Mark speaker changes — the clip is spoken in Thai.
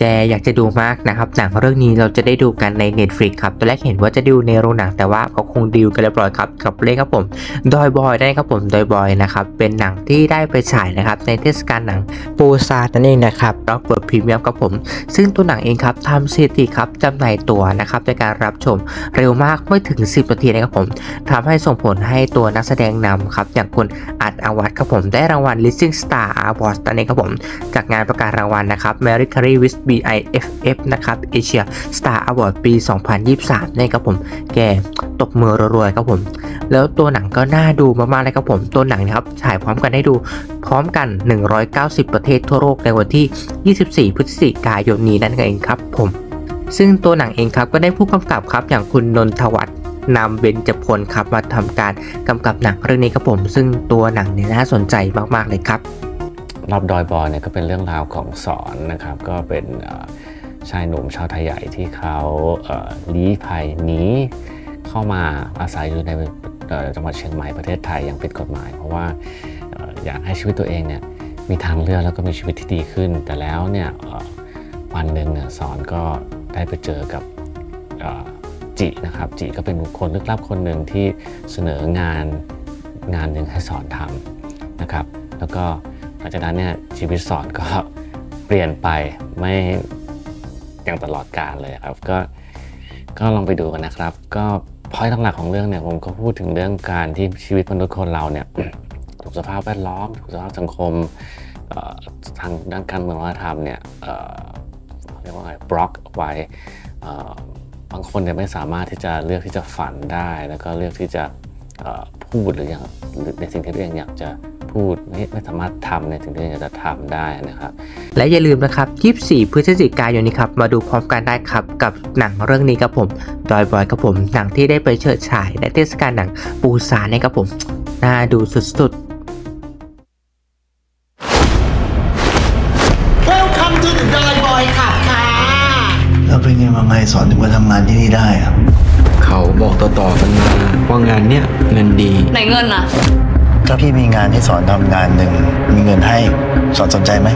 Speaker 1: แต่อยากจะดูมากนะครับหนังเรื่องนี้เราจะได้ดูกันใน Netflix ครับตอนแรกเห็นว่าจะดูในโรงหนังแต่ว่าเขาคงดีลกันเรียบร้อยครับกับเรื่องครับผมดอยบอยได้ครับผมดอยบอยนะครับเป็นหนังที่ได้ไปฉายนะครับในเทศกาลหนังปูซานนั่นเองนะครับรอกเปิดพรีเมียมครับผม ซึ่งตัวหนังเองครับทำสถิติครับจำหน่ายตัวนะครับในการรับชมเร็วมากไม่ถึง 10นาทีนะครับผมทำให้ส่งผลให้ตัวนักแสดงนำครับอย่างคุณอัดอาวัตครับผมได้รางวัล Rising Star Award นั่นเองครับผมจากงานประกาศรางวัลนะครับ Mary Carey with BIFF นะครับ Asia Star Award ปี 2023นี่ครับผม แกตบมือรัวๆครับผม แล้วตัวหนังก็น่าดูมากๆเลยครับผม ตัวหนังนะครับฉายพร้อมกันให้ดูพร้อมกัน 190 ประเทศทั่วโลกในวันที่ 24 พฤศจิกายนนี้นั่นเองครับผม ซึ่งตัวหนังเองครับก็ได้ผู้กำกับครับอย่างคุณนนทวัฒน์นำเบญจพลครับมาทำการกำกับหนังเรื่องนี้ครับผม ซึ่งตัวหนังเนี่ยน่าสนใจมากๆเลยครับ
Speaker 2: รอบดอยบอยเนี่ยก็เป็นเรื่องราวของสอนนะครับ ก็เป็นชายหนุ่มชาวไทยใหญ่ที่เขาลี้ภัยหนีเข้ามาอาศัยอยู่ในจังหวัดเชียงใหม่ประเทศไทยอย่างผิดกฎหมาย เพราะว่าอยากให้ชีวิตตัวเองเนี่ยมีทางเลือกแล้วก็มีชีวิตที่ดีขึ้น แต่แล้วเนี่ยวันหนึ่งเนี่ยสอนก็ได้ไปเจอกับจินะครับจิก็เป็นบุคคลลึกลับคนหนึ่งที่เสนองานงานหนึ่งให้สอนทำนะครับ แล้วก็ ลังจากนั้นเนี่ยชีวิตสอนก็เปลี่ยนไปไม่อย่างตลอดกาลเลยครับ ก็ก็ลองไปดูกันนะครับ ก็พอยหลักของเรื่องเนี่ยผมก็พูดถึงเรื่องการที่ชีวิตมนุษย์คนเราเนี่ยถูกสภาพแวดล้อมถูกสภาพสังคมทางด้านการเมืองวัฒนธรรมเนี่ยเรียกว่าไงบล็อกไว่บางคนเนี่ยไม่สามารถที่จะเลือกที่จะฝันได้ แล้วก็เลือกที่จะพูดหรืออย่างในสิ่งที่ตัวเองอยากจะ พูดไม่ไม่สามารถทำในสิ่งที่ตัวเองอยากจะทำได้นะครับ
Speaker 1: และอย่าลืมนะครับ 24 พฤศจิกายนนี้ครับ มาดูพร้อมกันได้ครับ กับหนังเรื่องนี้ครับผมดอยบอยครับผมหนังที่ได้ไปเชิดฉายในเทศกาลหนังปูซานเนี่ยครับผมน่าดูสุดๆ
Speaker 3: Welcome to the Doi Boy ขับค่ะ
Speaker 4: แล้วเป็นไงมาไงสอนถึงมาทำงานที่นี่ได้อะ
Speaker 5: เขาบอกต่อๆกันมาว่างานเนี้ยเงินดี
Speaker 6: ไหนเงินอะ
Speaker 4: ถ้าพี่มีงานให้สอนทำงานหนึ่งมีเงินให้สอนสนใจไหม